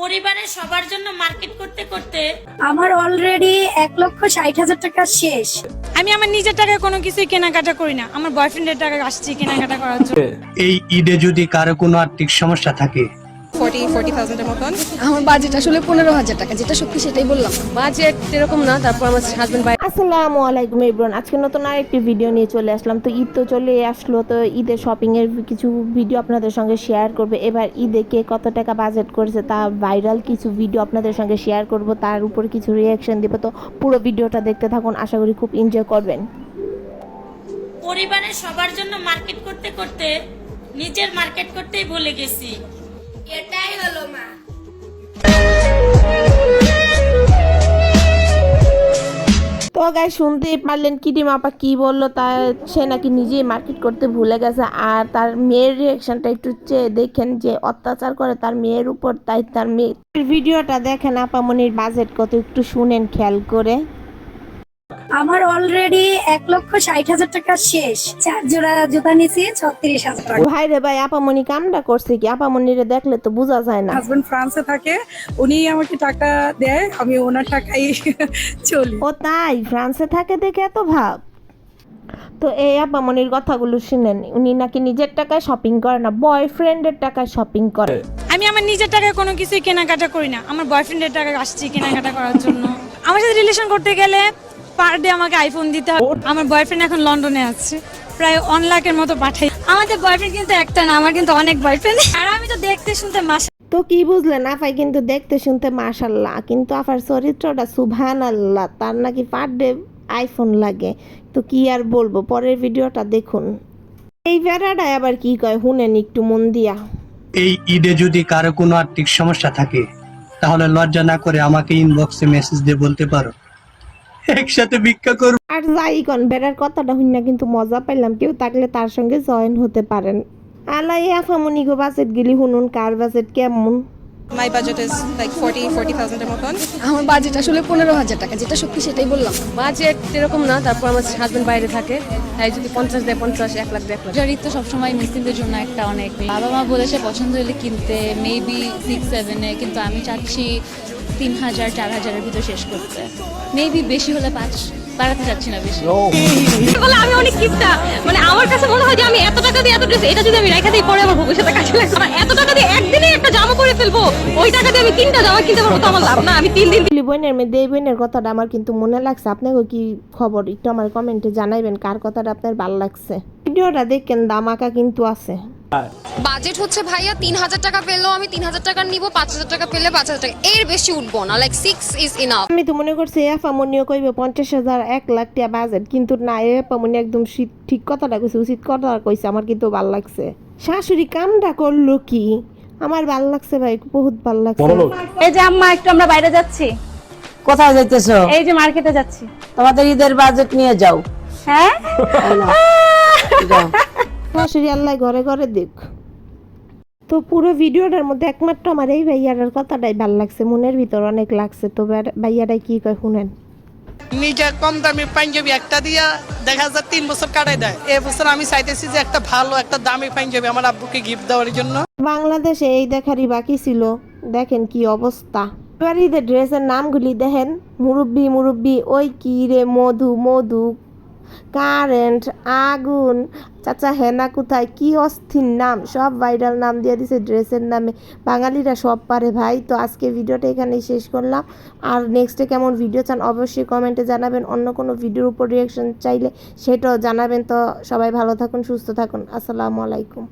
পরিবারের সবার জন্য মার্কেট করতে করতে আমার অলরেডি এক লক্ষ ষাট হাজার টাকা শেষ। আমি আমার নিজের টাকায় কোনো কিছুই কেনাকাটা করি না। আমার বয়ফ্রেন্ডের টাকা আসছি কেনাকাটা করার জন্য। এই ঈদে যদি কারও কোনো আর্থিক সমস্যা থাকে ফোর্টি ফোর্টি থাউজেন্ডের মতন। আমার বাজেট আসলে পনেরো হাজার টাকা যেটা সত্যি সেটাই বললাম। বাজেট এরকম না তারপর আমার হাজবেন্ড বাইরে আসসালামু আলাইকুম ইব্রান আজকে নতুন আরেকটি ভিডিও নিয়ে চলে আসলাম। তো ঈদ তো চলে আসলো তো ঈদের শপিং এর কিছু ভিডিও আপনাদের সঙ্গে শেয়ার করবে। এবার ঈদে কে কত টাকা বাজেট করেছে তা ভাইরাল কিছু ভিডিও আপনাদের সঙ্গে শেয়ার করব। তার উপর কিছু রিয়াকশন দেবো। তো পুরো ভিডিওটা দেখতে থাকুন আশা করি খুব এনজয় করবেন। পরিবারের সবার জন্য মার্কেট করতে করতে নিজের মার্কেট করতেই ভুলে গেছি। এটাই হলো মা। গাই শুনতেই পারলেন কিটি মাপা কি বলল, তা সে নাকি নিজেই মার্কেট করতে ভুলে গেছে, আর তার মেয়ের রিয়াকশনটা একটু চেয়ে দেখেন যে অত্যাচার করে তার মেয়ের উপর, তাই তার মেয়ে ভিডিওটা দেখেন আপামনির বাজেট কত, একটু শুনেন, খেয়াল করে। আমার অলরেডি এক লক্ষ ষাট হাজার টাকা শেষ। চার জোড়া জুতা নিয়েছি ছত্রিশ হাজার টাকা। ভাই রে ভাই আপামনি কামটা করছে কি? আপামনিরে দেখলে তো বোঝা যায় না। হাজবেন্ড ফ্রান্সে থাকে উনি আমাকে টাকা দেয় আমি ওনার টাকাই চলি। ও তাই ফ্রান্সে থাকে দেখে এত ভাব। তো এই আপামনির কথাগুলো শুনেন উনি নাকি নিজের টাকায় শপিং করে না বয়ফ্রেন্ডের টাকায় শপিং করে। আমি আমার নিজের টাকায় কোনো কিছুই কেনাকাটা করি না আমার বয়ফ্রেন্ডের টাকা আসছি কেনাকাটা করার জন্য। আমার সাথে রিলেশন করতে গেলে পার ডে আমাকে আইফোন দিতে হবে। আমার বয়ফ্রেন্ড এখন লন্ডনে আছে। প্রায় ওয়ান লাখের মতো পাঠাই। আমাদের বয়ফ্রেন্ড কিন্তু একটা না আমার কিন্তু অনেক বয়ফ্রেন্ড আর আমি তো দেখতে শুনতে মাসা তো কি বুঝলেন আফাই কিন্তু দেখতে শুনতে মাশাল্লাহ কিন্তু আফার চরিত্রটা সুভান আল্লাহ তার নাকি পার ডে আইফোন লাগে। তো কি আর বলব পরের ভিডিওটা দেখুন। এই ভেড়াটায় আবার কি কয় শুনেন একটু মন দিয়া। এই ঈদে যদি কারও কোনো আর্থিক সমস্যা থাকে তাহলে লজ্জা না করে আমাকে ইনবক্সে মেসেজ দিয়ে বলতে পারো। একসাথে ভিক্ষা করব। আর যাই কন বেড়ার কথাটা হইনা কিন্তু মজা পাইলাম। কেউ থাকলে তার সঙ্গে জয়েন হতে পারেন। আলাই আফামনি গো বাজেট গেলি হুনুন কার বাসেট কেমন? My budget is like forty forty থাউজেন্ডের মতন আমার বাজেট আসলে পনেরো হাজার টাকা যেটা সত্যি সেটাই বললাম। বাজেট এরকম না তারপর আমার হাজবেন্ড বাইরে থাকে তাই যদি পঞ্চাশ দেয় পঞ্চাশ এক লাখ দেয় এক লাখ। রোজার ঈদ তো সবসময় মুসলিমদের জন্য একটা অনেক। বাবা মা বলেছে পছন্দ হলে কিনতে মেবি সিক্স সেভেনে কিন্তু আমি চাচ্ছি তিন হাজার চার হাজারের ভিতর শেষ করতে। মেবি বেশি হলে পাঁচ। বাড়াতে চাচ্ছি না বেশি। বলে আমি অনেক কিপটা। মানে আমার কাছে মনে হয় যে আমি এত টাকা দিয়ে এত ড্রেস এটা যদি আমি রেখে দিই পরে আমার ভবিষ্যতে কাজে লাগবে এত টাকা দিয়ে একদিনে একটা জামা পরে ফেলব ওই টাকা দিয়ে আমি তিনটা জামা কিনতে পারব তো আমার লাভ না। আমি তিন দিন দিলি বোনের মেয়ে এই বোনের কথাটা আমার কিন্তু মনে লাগছে। আপনাকে কি খবর? একটু আমার কমেন্টে জানাইবেন কার কথাটা আপনার ভালো লাগছে? ভিডিওটা দেখেন দামাকা কিন্তু আছে। বাজেট হচ্ছে ভাইয়া তিন হাজার টাকা পেলেও আমি তিন হাজার টাকা নিবো পাঁচ হাজার টাকা পেলে পাঁচ হাজার টাকা। এর বেশি উঠবো না লাইক সিক্স ইজ ইনাফ আমি তো মনে করছি এফামনিও কইবে পঞ্চাশ হাজার এক লাখ টাকা বাজেট কিন্তু না এফামনি একদম শীত ঠিক কথাটা কইছে উচিত কথাটা কইছে আমার কিন্তু ভালো লাগছে। শাশুড়ি কামটা করল কি? আমার ভালো লাগছে ভাই বহুত ভালো লাগছে। এই যে আম্মা একটু আমরা বাইরে যাচ্ছি। কোথায় যাইতেছো? এই যে মার্কেটে যাচ্ছি। তোমাদের ঈদের বাজেট নিয়ে যাও। হ্যাঁ? যাও। শাশুড়ি আল্লাহ ঘরে ঘরে দেখ। তো পুরো ভিডিওটার মধ্যে একমাত্র আমার এই ভাইয়াটার কথাটাই ভালো লাগছে মনের ভিতর অনেক লাগছে। তো ভাই- ভাইয়াটাই কি কয় শুনেন। নিজে কম দামি পাঞ্জাবি একটা দিয়া দেখা যায় তিন বছর কাটাই দেয়। এবছর আমি চাইতেছি যে একটা ভালো একটা দামি পাঞ্জাবি আমার আব্বুকে গিফট দেওয়ার জন্য। বাংলাদেশে এই দেখারই বাকি ছিল। দেখেন কি অবস্থা। এবার ঈদের ড্রেসের নামগুলি দেখেন। মুরব্বি মুরব্বি ওই কি রে মধু মধু কারেন্ট, আগুন। চাচা, হেনা কোথায়? কি অস্থির নাম? সব ভাইরাল নাম দিয়ে দিছে, ড্রেসের নামে। বাঙালিরা সব পারে ভাই। তো আজকে ভিডিওটা এখানেই শেষ করলাম। আর নেক্সটে কেমন ভিডিও চান অবশ্যই কমেন্টে জানাবেন। অন্য কোনো ভিডিওর উপর রিয়াকশন চাইলে সেটাও জানাবেন। তো সবাই ভালো থাকুন, সুস্থ থাকুন। আসসালামু আলাইকুম।